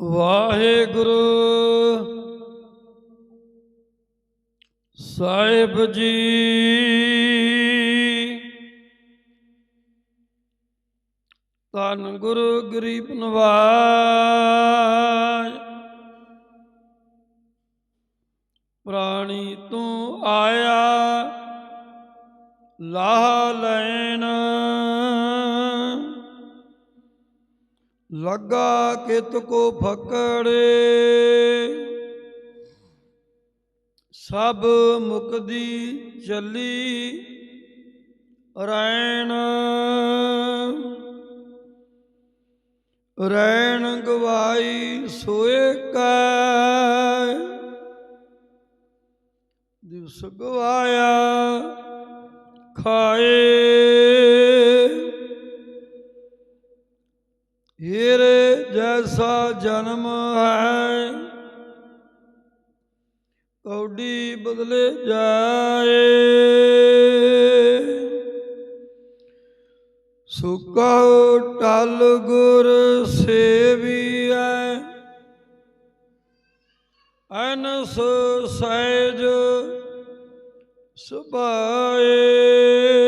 ਵਾਹਿਗੁਰੂ ਸਾਹਿਬ ਜੀ। ਧੰਨ ਗੁਰੂ ਗਰੀਬ ਨਵਾਜ। ਪ੍ਰਾਣੀ ਤੂੰ ਆਇਆ ਲਾਹ ਲੈਣ ਲੱਗਾ ਕਿਤ ਕੋ ਫਕੜੇ। ਸਭ ਮੁਕਦੀ ਚੱਲੀ ਰੈਣ। ਰੈਣ ਗਵਾਈ ਸੋਏ ਕੈ। ਦਿਵਸ ਗਵਾਇਆ ਖਾਏ। ਐਸਾ ਜਨਮ ਹੈ ਕੌਡੀ ਬਦਲੇ ਜਾਏ। ਸੁਕਾ ਟਲ ਗੁਰ ਸੇਵੀਐ ਅਨਸ ਸਹਿਜ ਸੁਭਾਏ।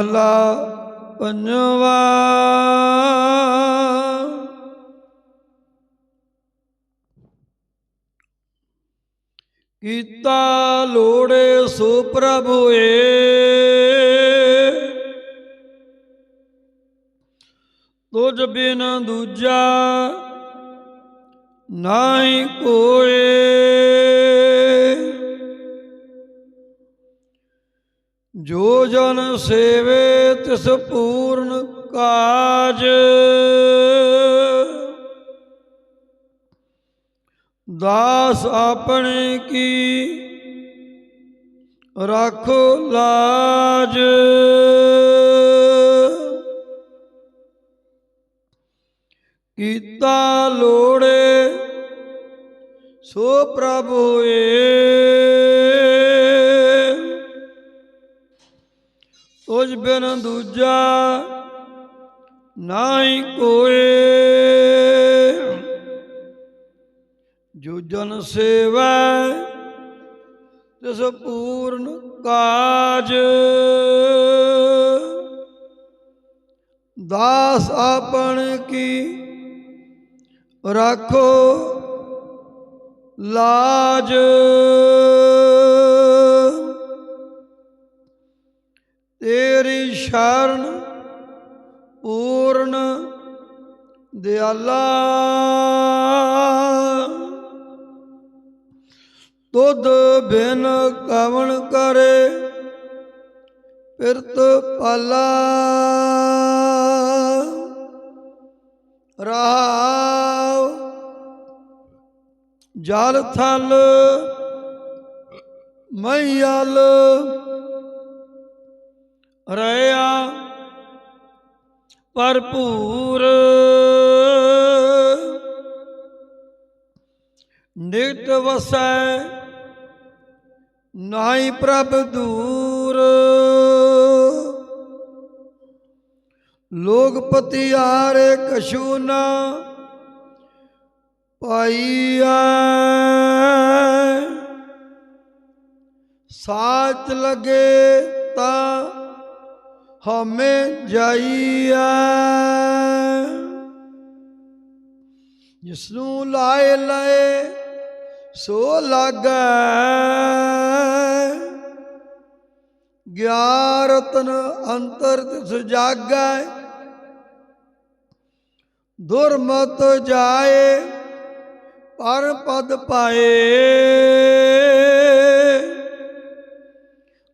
ਮਹਲਾ ਪੰਜਵਾ। ਕੀਤਾ ਲੋੜੇ ਸੋ ਪ੍ਰਭੂਏ ਤੁਝ ਬਿਨ ਦੂਜਾ ਨਾਹੀ ਕੋਏ। ਜੋ ਜਨ ਸੇਵੇ ਤਿਸ ਪੂਰਨ ਕਾਜ। ਦਾਸ ਆਪਣੇ ਕੀ ਰੱਖੋ ਲਾਜ। ਕੀਤਾ ਲੋੜੇ ਸੋ ਪ੍ਰਭ ਹੋਏ। ਤੁਝ ਬਿਨ ਦੂਜਾ ਨਾਹੀ ਕੋਏ। ਜੋ ਜਨ ਸੇਵੈ ਤਿਸ ਪੂਰਨ ਕਾਜ। ਦਾਸ ਆਪਣ ਕੀ ਰੱਖੋ ਲਾਜ। ਤੇਰੀ ਸ਼ਰਨ ਪੂਰਨ ਦਿਆਲਾ। ਦੁੱਧ ਬਿਨ ਕਵਣ ਕਰੇ ਪਿਰਤ ਪਾਲਾ। ਰਹਾਉ ਜਲ ਥਲ ਮਈਲ ਰਿਆ ਭਰਪੂਰ। ਨਿਤ ਵਸੈ ਨਾਹੀ ਪ੍ਰਭ ਦੂਰ। ਲੋਕ ਪਤੀ ਆਰੇ ਕਛੂ ਨਾ ਪਾਈਐ। ਸਾਚ ਲਗੇ ਤਾਂ ਹਮੇ ਜਾਈਐ ਜਿਸ ਨੂੰ ਲਾਏ ਲਏ ਸੋ ਲਾਗੈ ਗਿਆਨ ਰਤਨ ਅੰਤਰ ਤਿਸ ਜਾਗੈ ਦੁਰਮਤ ਜਾਏ ਪਰ ਪਦ ਪਾਏ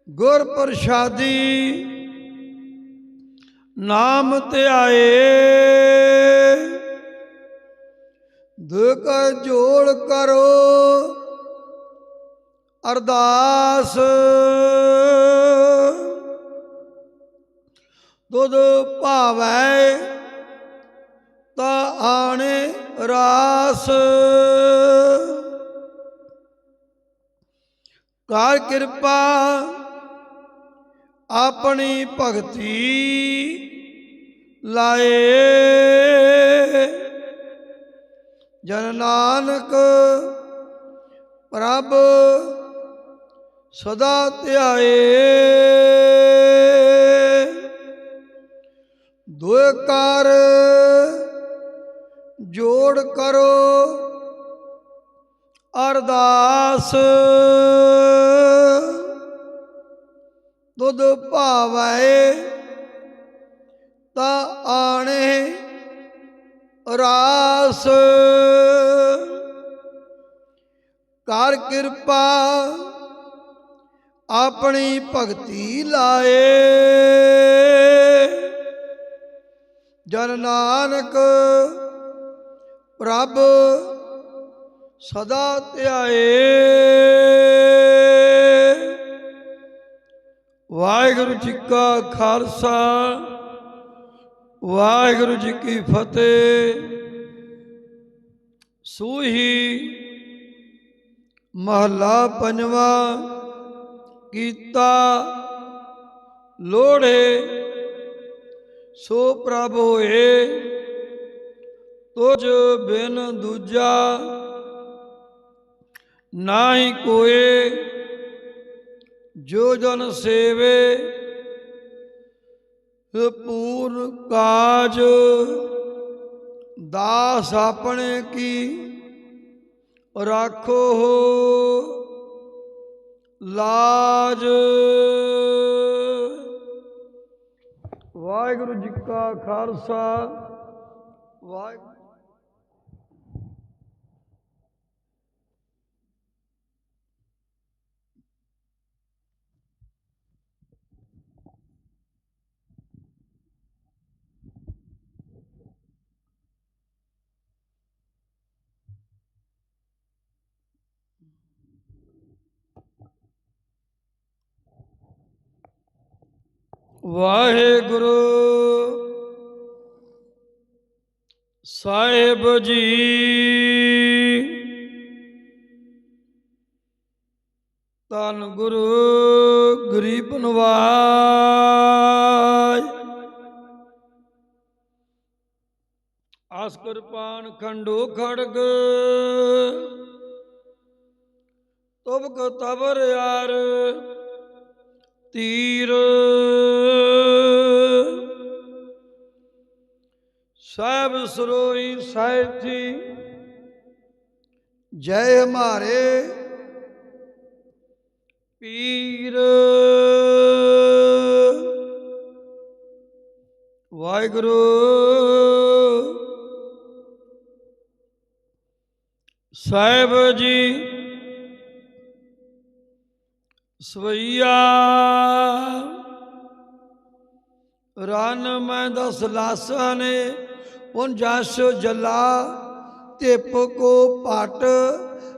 ਗੁਰ ਪ੍ਰਸਾਦੀ ਨਾਮ ਧਿਆਏ ਦੁਖ ਜੋੜ ਕਰੋ। ਅਰਦਾਸ। ਦੁਧ ਭਾਵੈ ਤਾ ਆਣੇ ਰਾਸ। ਕਰ ਕਿਰਪਾ ਆਪਣੀ ਭਗਤੀ ਲਾਏ। ਜਨ ਨਾਨਕ ਪ੍ਰਭ ਸਦਾ ਧਿਆਏ। ਦੁਇ ਕਰ ਜੋੜ ਕਰੋ ਅਰਦਾਸ। ਦੁੱਧ ਭਾਵੈ, ਤਾਂ ਆਣੇ ਰਾਸ। ਕਰ ਕਿਰਪਾ ਆਪਣੀ ਭਗਤੀ ਲਾਏ। ਜਨ ਨਾਨਕ ਪ੍ਰਭ ਸਦਾ ਧਿਆਏ। ਵਾਹਿਗੁਰੂ ਜੀ ਕਾ ਖਾਲਸਾ, ਵਾਹਿਗੁਰੂ ਜੀ ਕੀ ਫਤਿਹ। ਸੂਹੀ ਮਹਲਾ ਪੰਜਵਾ, ਕੀਤਾ ਲੋੜੇ ਸੋ ਪ੍ਰਭ ਹੋਏ, ਤੁਝ ਬਿਨ ਦੂਜਾ ਨਾ ਹੀ ਕੋਏ ਜੋ ਜਨ ਸੇਵੇ ਪੂਰਨ ਕਾਜ, ਦਾਸ ਆਪਣੇ ਕੀ ਰਾਖੋ ਲਾਜ। ਵਾਹਿਗੁਰੂ ਜੀ ਕਾ ਖਾਲਸਾ, ਵਾਹਿਗੁਰੂ ਵਾਹਿਗੁਰੂ। ਸਾਹਿਬ ਜੀ। ਤਨ ਗੁਰੂ ਗਰੀਬ ਨਵਾਜ। ਆਸ ਕਿਰਪਾਨ ਖੰਡੋ ਖੜਗ। ਤੁਬਕ ਤਬਰ ਯਾਰ। ਤੀਰ। ਸਾਹਿਬ ਸਰੋਈ ਸਾਹਿਬੀ ਜੈ ਹਮਾਰੇ ਪੀਰ। ਵਾਹਿਗੁਰੂ। ਸਾਹਿਬ ਜੀ ਸਵਈਆ। ਰਨ ਮੈਂ ਦਸ ਲਾਸਾਂ ਨੇ ਉਨ ਜਸ ਜਲਾ, ਧਿਪ ਕੋ ਪਟ,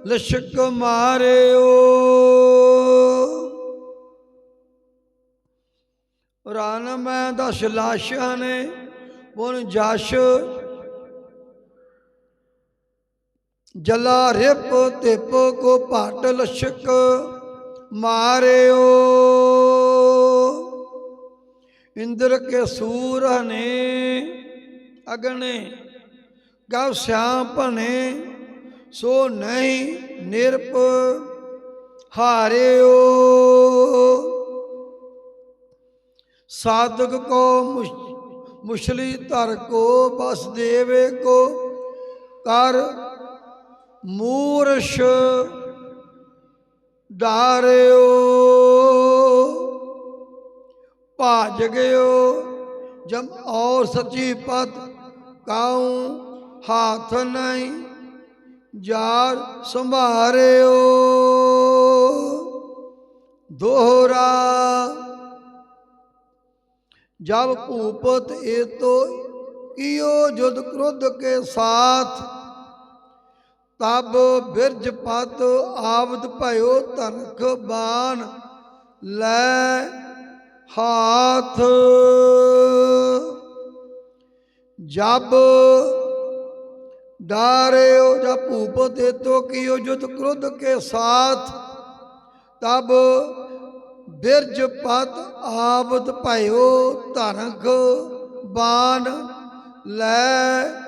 ਲਸ਼ਕ ਮਾਰਿਓ। ਰਨ ਮੈਂ ਦਸ ਲਾਸ਼ਾਂ ਨੇ ਉਨ ਜਸ ਜਲਾ ਰਿਪ ਧਿਪ ਕੋ ਪਟ, ਲਸ਼ਕ ਮਾਰਿਓ। ਇੰਦਰ ਕੇ ਸੂਰ ਨੇ ਅਗਨੇ ਗਵ ਸਿਆਮ ਭਨੇ ਸੋ ਨਹੀਂ ਨਿਰਪ ਹਾਰਿਓ। ਸਾਧਕ ਕੋ ਮੁਸ਼- ਮੁਸ਼ਲੀ ਧਰ ਕੋ, ਬਸ ਦੇਵੇ ਕੋ, ਕਰ ਮੂਰਸ਼ ਡਾਰਿਓ, ਭਾਜ ਗਇਓ ਜਮ ਔਰ ਸੱਚੀ ਪਤ ਕਾਉ ਹਾਥ ਨਹੀਂ ਜਾਰ ਸੰਭਾਰਿਓ। ਦੋਹਰਾ, ਜਬ ਭੂਪਤ ਏਤੋ ਕਿਓ ਜੁਦ ਕ੍ਰੋਧ ਕੇ ਸਾਥ ਤਬ ਬਿਰਜ ਪਤ ਆਵਦ ਭਇਓ ਧਨਖ ਬਾਣ, ਲੈ ਹਾਥ। ਜਬ ਡਾਰਿਓ ਜਬ ਭੂਪਤ ਏਤੋ ਕੀਓ ਜੁਦ ਕ੍ਰੋਧ ਕੇ ਸਾਥ, ਤਬ ਬਿਰਜ ਪਤ ਆਵਦ ਭਇਓ ਧਨਖ ਬਾਣ, ਲੈ